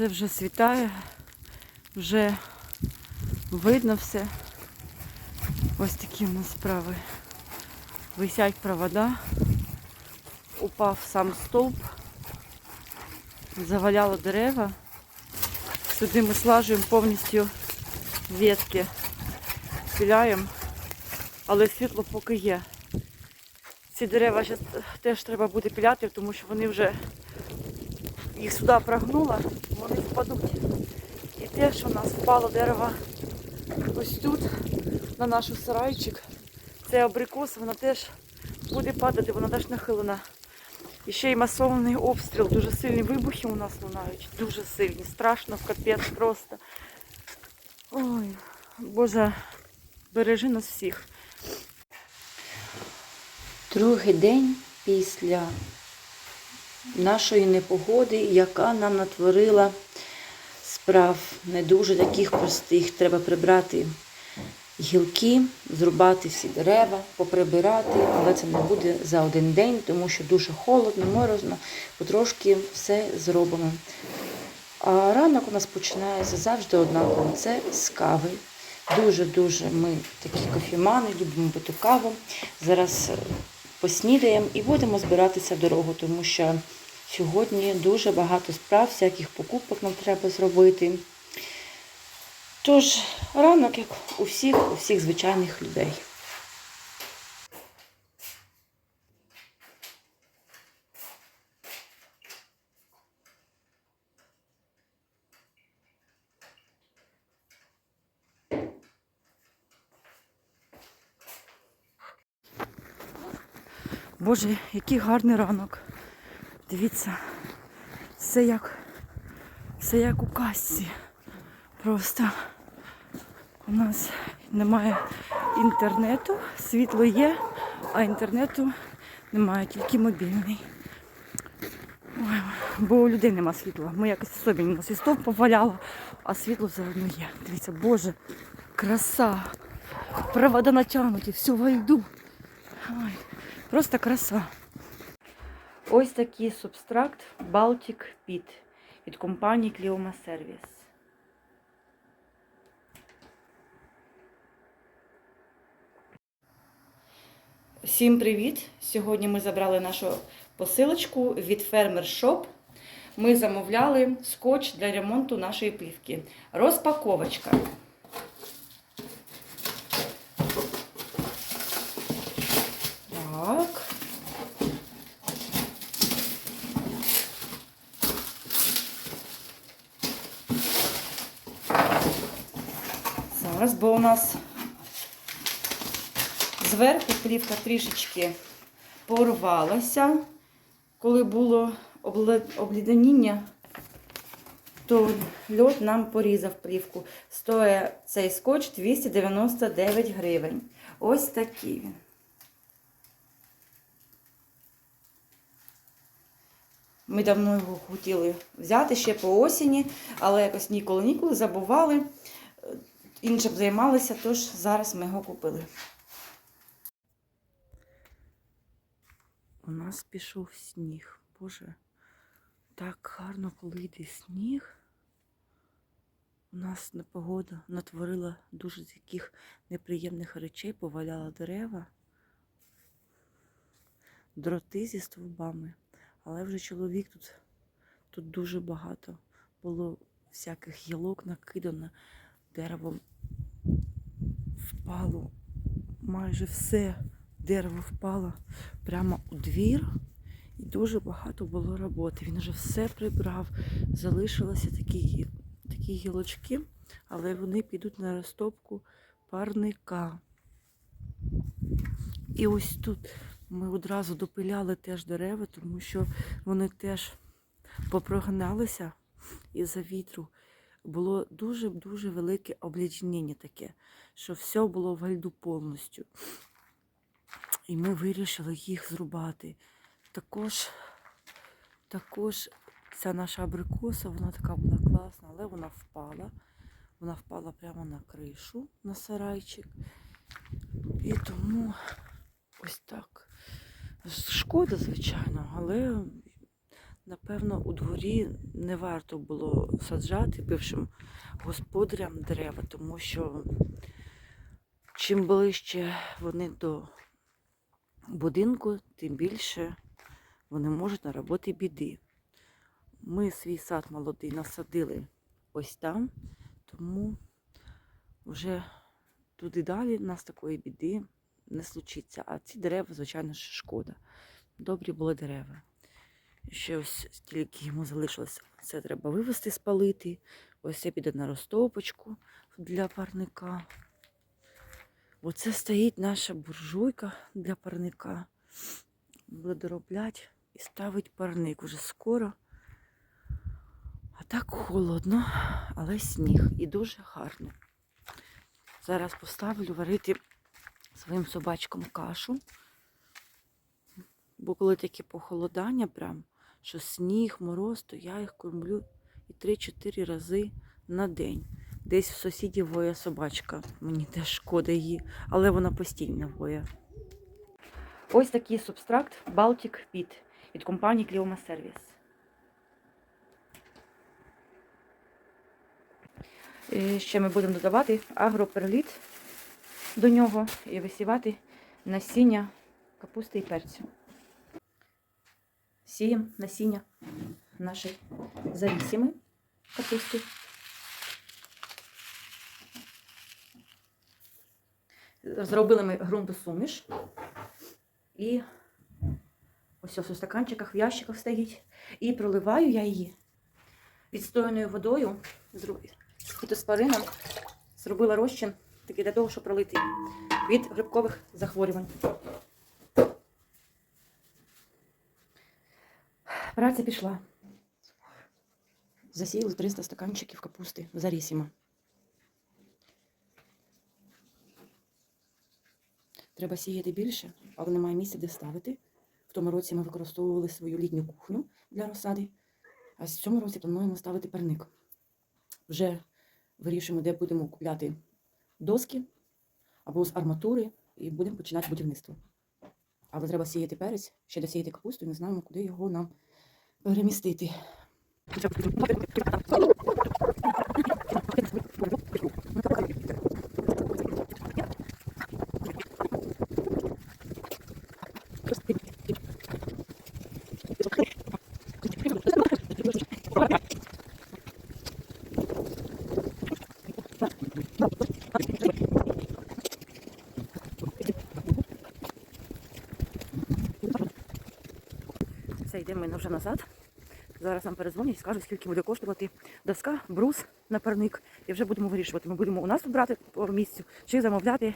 Це вже світає, вже видно все. Ось такі в нас справи. Висять провода, упав сам стовп, заваляло дерева. Сюди ми слажуємо повністю ветки, піляємо, але світло поки є. Ці дерева зараз теж треба буде піляти, тому що вони вже їх сюди прогнуло, вони впадуть. І те, що в нас впало дерево ось тут, на наш сарайчик, це абрикос, вона теж буде падати, вона теж нахилена. І ще й масований обстріл, дуже сильні вибухи у нас лунають, дуже сильні, страшно, капець просто. Ой, Боже, бережи нас всіх. Другий день після нашої непогоди, яка нам натворила справ не дуже таких простих. Треба прибрати гілки, зрубати всі дерева, поприбирати, але це не буде за один день, тому що дуже холодно, морозно, потрошки все зробимо. А ранок у нас починається завжди однаково. Це з кави. Дуже-дуже ми такі кофімани, любимо пити каву. Зараз е, поснідаємо і будемо збиратися в дорогу, тому що сьогодні дуже багато справ, всяких покупок нам треба зробити. Тож, ранок, як у всіх, у всіх звичайних людей. Боже, який гарний ранок. Дивіться, все як, все як у касці. Просто у нас немає інтернету, світло є, а інтернету немає, тільки мобільний. Ой, бо у людей нема світла. Ми якось особливо у нас і поваляло, а світло все одно є. Дивіться, Боже, краса. Провода натягнуті, все во льду. Ой, просто краса. Ось такий субстракт Baltic Pit від компанії Clioma Service. Всім привіт! Сьогодні ми забрали нашу посилочку від Farmer Shop. Ми замовляли скотч для ремонту нашої плівки. Розпаковочка. Так. Зараз, бо у нас зверху плівка трішечки порвалася, коли було обліденіння, то льод нам порізав плівку. Стоїть цей скотч 299 гривень. Ось такий він. Ми давно його хотіли взяти ще по осені, але якось ніколи-ніколи забували, іншим займалися, тож зараз ми його купили. У нас пішов сніг. Боже, так гарно, коли йде сніг. У нас непогода натворила дуже таких неприємних речей, поваляла дерева, дроти зі стовбами. Але вже чоловік тут, тут дуже багато було всяких гілок накидано, дерево впало, майже все дерево впало прямо у двір. І дуже багато було роботи. Він вже все прибрав. Залишилися такі, такі гілочки, але вони підуть на розтопку парника. І ось тут ми одразу допиляли теж дерева, тому що вони теж попрогналися із-за вітру. Було дуже-дуже велике обледеніння таке, що все було в льду повністю. І ми вирішили їх зрубати. Також, також ця наша абрикоса, вона така була класна, але вона впала. Вона впала прямо на кришу, на сарайчик. І тому ось так. Шкода, звичайно, але Напевно, у дворі не варто було саджати бившим господарям дерева, тому що чим ближче вони до будинку, тим більше вони можуть наробити біди. Ми свій сад молодий насадили ось там, тому вже туди далі в нас такої біди не случиться. А ці дерева, звичайно шкода. Добрі були дерева. Ще ось стільки йому залишилось. Це треба вивезти, спалити. Ось це піде на розтопочку для парника. Оце стоїть наша буржуйка для парника. Буде доробляти і ставить парник уже скоро. А так холодно, але сніг і дуже гарно. Зараз поставлю варити своїм собачкам кашу. Бо коли таке похолодання, прям, що сніг, мороз, то я їх кормлю і 3-4 рази на день. Десь в сусідів воє собачка. Мені теж шкода її, але вона постійно воє. Ось такий субстракт Baltic Pit від компанії Clioma Service. І Ще ми будемо додавати агроперліт до нього і висівати насіння капусти і перцю. Сіємо насіння нашої завісіми капусти. Зробили ми ґрунтосуміш. І ось ось у стаканчиках, в ящиках стоїть. І проливаю я її відстояною водою фітоспорином. Зробила розчин такий для того, щоб пролити від грибкових захворювань. Праця пішла. Засіяли 300 стаканчиків капусти зарісіма. Треба сіяти більше, але немає місця, де ставити. В тому році ми використовували свою літню кухню для розсади, а в цьому році плануємо ставити парник. Вже вирішуємо, де будемо купляти доски або з арматури, і будемо починати будівництво. Але треба сіяти перець, ще досіяти капусту, і не знаємо, куди його нам перемістити. Все, йдемо ми вже назад. Зараз нам перезвонять і скажуть, скільки буде коштувати доска, брус, напарник. І вже будемо вирішувати. Ми будемо у нас тут брати по місцю чи замовляти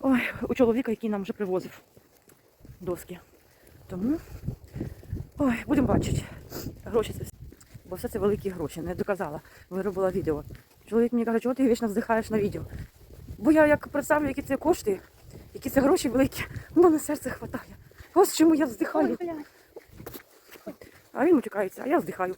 ой, у чоловіка, який нам вже привозив доски. Тому ой, будемо бачити. Гроші це все. Бо все це великі гроші. Не доказала. Виробила відео. Чоловік мені каже, чого ти вічно вздихаєш на відео. Бо я як представлю, які це кошти, які це гроші великі, в мене серце хватає. Ось чому я вздихаю. А він утікається, а я вздихаю.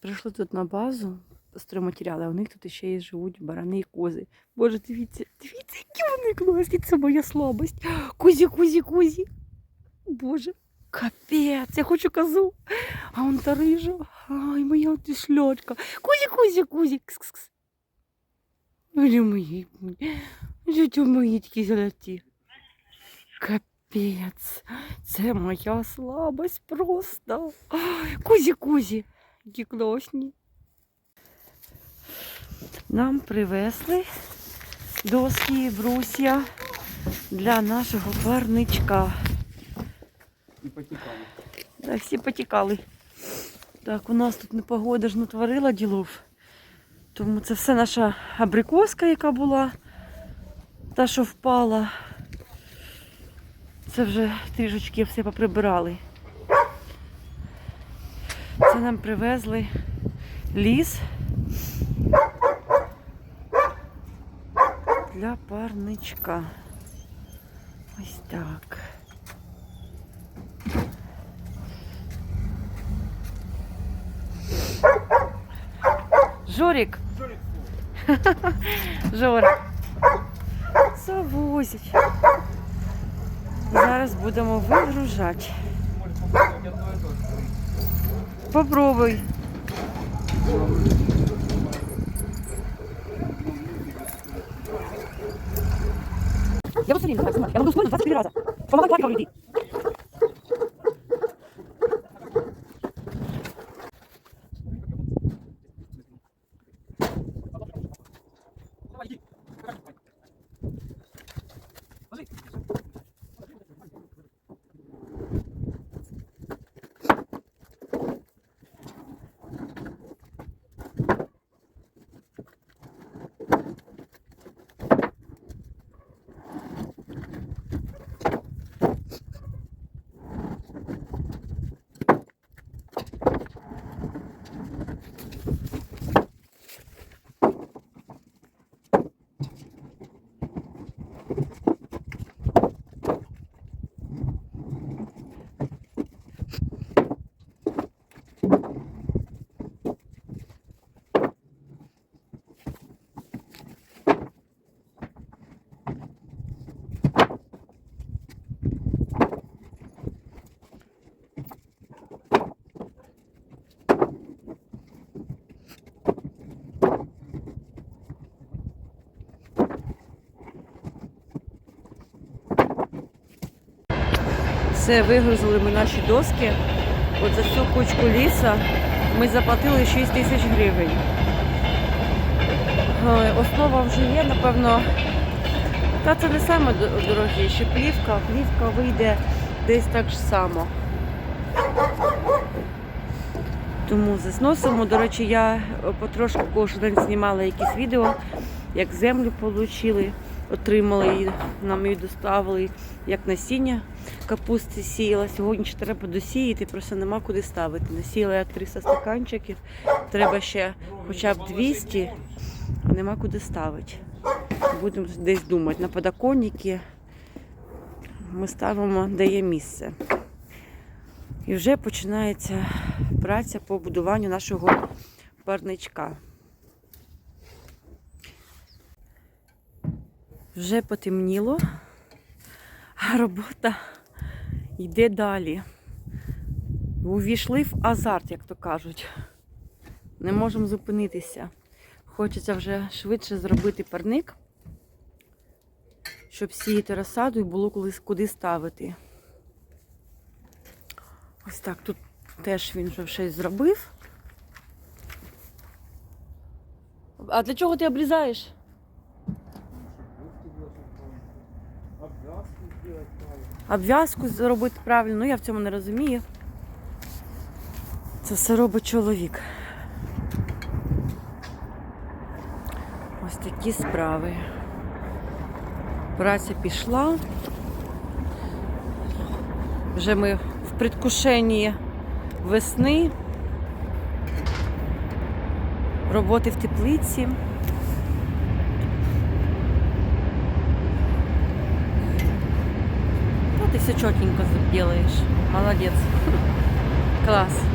Прийшли тут на базу стройматеріали, а у них тут ще й живуть барани і кози. Боже, дивіться, дивіться, які вони класні, це моя слабость. Кузі, кузі, кузі. Боже, капець, я хочу козу. А он та рижа. Ай, моя ти шльочка. Кузі, кузі, кузі. Кс-кс-кс. Ой, мої, життя мої такі золоті. Капець. Це моя слабость просто. Кузі-кузі, які класні. Нам привезли доски, брусья для нашого парничка. І потікали. Да, всі потікали. Так, у нас тут непогода ж натворила ділов. Тому це все наша абрикоска, яка була, та, що впала. Це вже трішечки все поприбирали. Це нам привезли ліс для парничка. Ось так. Жорик. Жора. Завозять. Зараз будемо вигружати. Попробуй. Я не так. Я буду спорить 23 раза. Помогай лайкам людей. Все, вигрузили ми наші доски. От за цю кучку ліса ми заплатили 6 тисяч гривень. Е, Основа вже є, напевно. Та це не саме д- дорогіше. Плівка, плівка вийде десь так ж само. Тому засносимо. До речі, я е, потрошку кожен день знімала якісь відео, як землю отримали, отримали її, нам її доставили, як насіння капусти сіяла. Сьогодні ще треба досіяти, просто нема куди ставити. Насіяла я 300 стаканчиків, треба ще хоча б 200, а нема куди ставити. Будемо десь думати. На подоконники ми ставимо, де є місце. І вже починається праця по будуванню нашого парничка. Вже потемніло, а робота йде далі. Увійшли в азарт, як то кажуть. Не можемо зупинитися. Хочеться вже швидше зробити парник, щоб сіяти розсаду і було колись куди ставити. Ось так тут теж він вже щось зробив. А для чого ти обрізаєш? Обвязку зробити правильно, ну я в цьому не розумію. Це все робить чоловік. Ось такі справи. Праця пішла. Вже ми в предвкушенні весни. Роботи в теплиці. Ну, ты все четенько делаешь. Молодец. Класс.